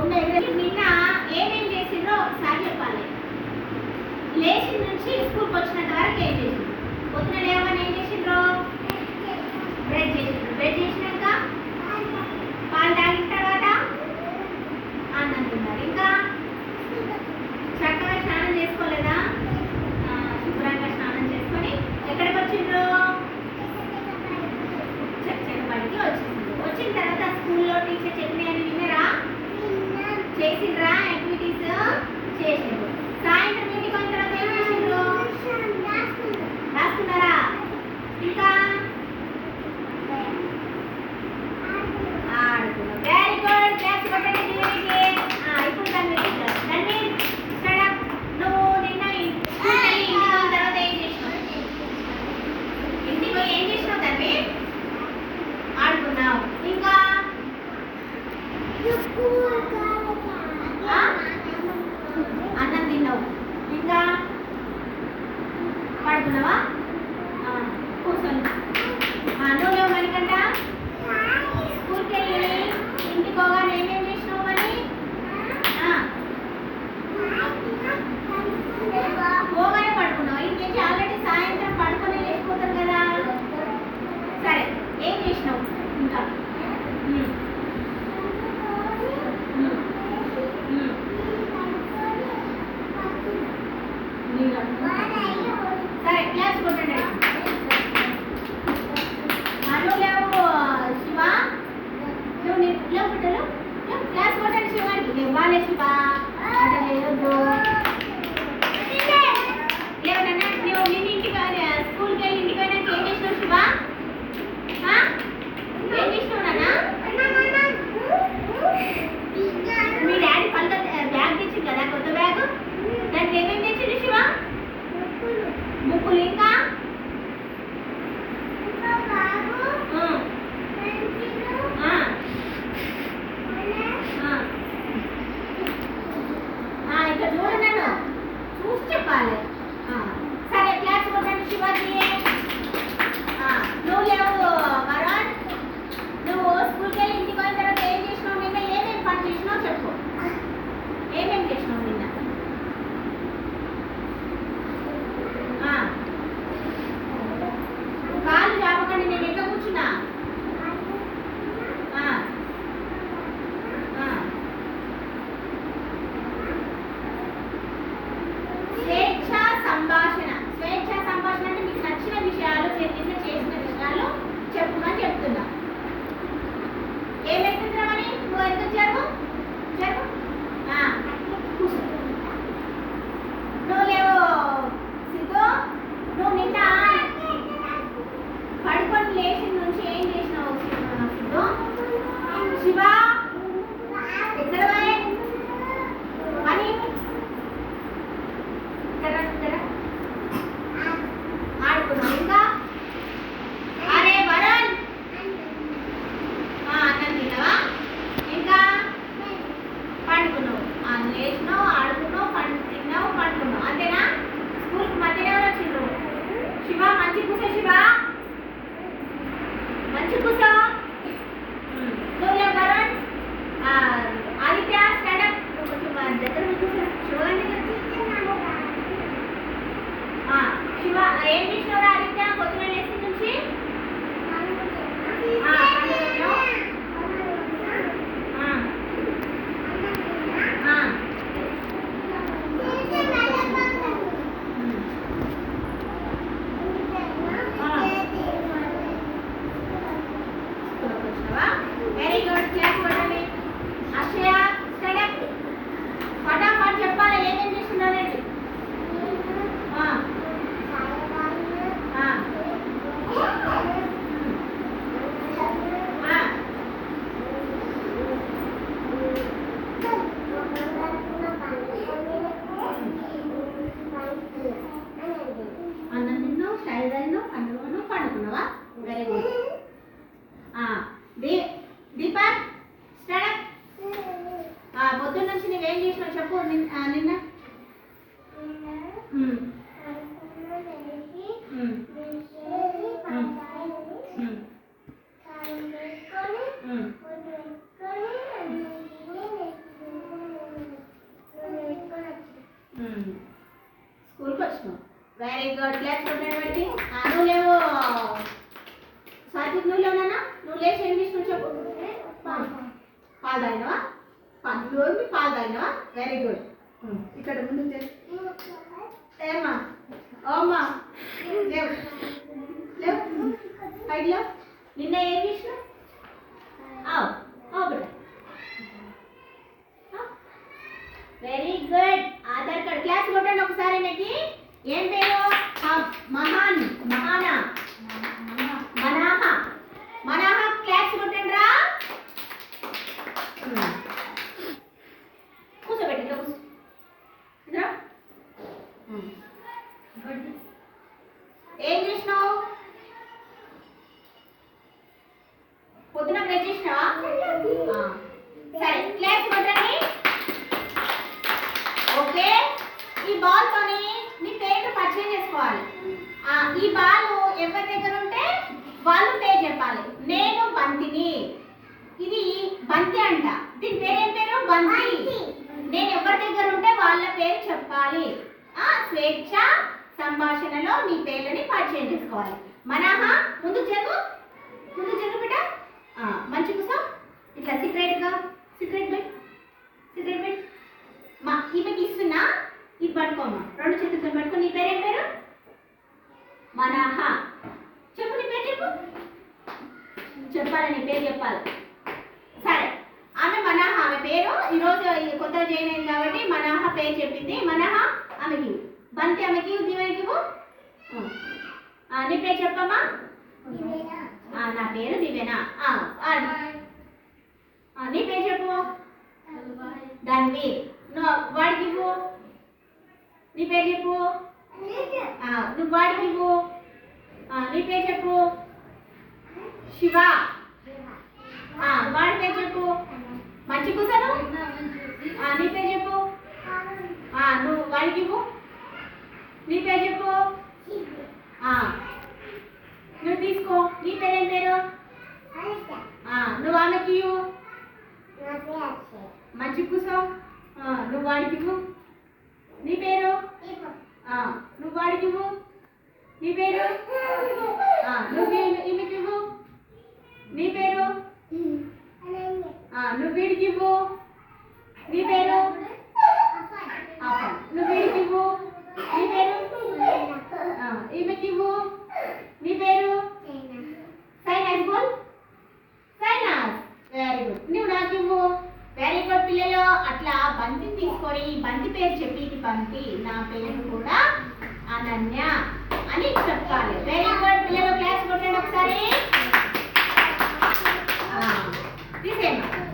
నిన్న ఏమేం చేసిందో ఒకసారి చెప్పాలి. లేచి నుంచి స్కూల్ వచ్చినంత వరకు ఏం చేసింది పొద్దున లేవని ఏం చేసిండ్రో? బ్రెడ్ చేసిండ్రు. బ్రెడ్ చేసినాక పాలు తాగిస్తారు Gracias. చెప్తున్నా ఏం వ్యక్తిత్వం అని నువ్వు ఎందుకు మంచి కూస. శివా మంచి కూస నువ్వు కరణ్ ఆదిత్య స్టాండ్ అప్ దగ్గర శివ ఏం చేసినవరా ఆదిత్య? పొద్దున లేచింది తాగినవా రోజు పాలు తాగినవా వెరీ గుడ్ ఇక్కడ ముందు చేసి ఏమ్మా? ఓమ్మా. లేవు. లేవు. పైకి లేవు నిన్న ఏం చేసినావు? ఆవ్. ఆవ్ బిడ్డ very good Aadhaar card class కొట్టండి ఒకసారి మీకు ఏం పేరు? ఆ, మహాన్. మహానా మనాహ మనాహ క్లాస్ కొట్టండి రా కూర్చోబెట్టి ఇట్లా కూర్చో ఇద్దరా ఏం చేసినావు పొద్దున బ్రష్ చేసినావా. సరే క్లాస్ కొట్టండి ఓకే? ఈ బాల్ తోని నీ పేరు పరిచయం చేసుకోవాలి. ఈ బాల్ ఎవరి దగ్గర ఉంటే వాళ్ళు పేరు చెప్పాలి. నేను బంతిని. ఇది బంతి అంట. దీని పేరు ఏం పేరు? బంతి. నేను ఎవరి దగ్గర ఉంటే వాళ్ళ పేరు చెప్పాలి. ఆ స్వేచ్ఛ సంభాషణలో నీ పేర్లని పరిచయం చేసుకోవాలి. మనహ ముందు జరుగు ముందు జరుగు బిడ్డ ఆ, మంచి కూసం ఇట్లా సీక్రెట్గా సీక్రెట్ బెట్ సీక్రెట్ బెట్ మా ఈమెకి ఇస్తున్నా ఇది పట్టుకోమా రెండు చేతులతో పట్టుకో నీ పేరు ఏం పేరు మనహ చెప్పు నీ పేరు చెప్పు చెప్పాలి నీ పేరు చెప్పాలి. సరే ఆమె మనహ ఆమె పేరు. ఈరోజు కొత్త కొత్తగా జాయిన్ అయింది కాబట్టి మనహ పేరు చెప్పింది. మనహ ఆమెకి. బంతి ఆమెకి ఇవ్వు, దీవెనకి నీ పేరు చెప్పమ్మా. నా పేరు దివేనా నీ పేరు చెప్పు. దాన్ని వాడికి ఇవ్వు. నీ పేరు చెప్పు. నువ్వు వాడికి ఇవ్వు. నీ పేరు చెప్పు. శివ. వాడి పేరు చెప్పు. మంచి కూసాను నీ పేరు చెప్పు. నువ్వు వాడికి ఇవ్వు. నీ పేరు చెప్పు. నువ్వు తీసుకో. నీ పేరు ఏం పేరు? నువ్వు ఆమెకి ఇవ్వు. మంచి కూసో నువ్వు వాడికి ఇవ్వు. నీ పేరు? నువ్వు వాడికి ఇవ్వు. నీ పేరు? నువ్వు ఈమెకి ఇవ్వు. నీ పేరు? నువ్వు వీడికి ఇవ్వు. నీ పేరు? నువ్వు వీడికి ఇవ్వు. నీ పేరు? ఈమెకి ఇవ్వు. నీ పేరు? సైనాస్ బోల్. సైనాస్ వెరీ గుడ్ నువ్వు నాకు ఇవ్వు. వెరీ గుడ్ పిల్లలు. అట్లా బంతి తీసుకొని ఈ బంతి పేరు చెప్పి ఇది బంతి నా పేరు కూడా అనన్య అని చెప్పాలి. వెరీ గుడ్ పిల్లలు క్లాస్ కొట్టండి ఒకసారి. 啊厉害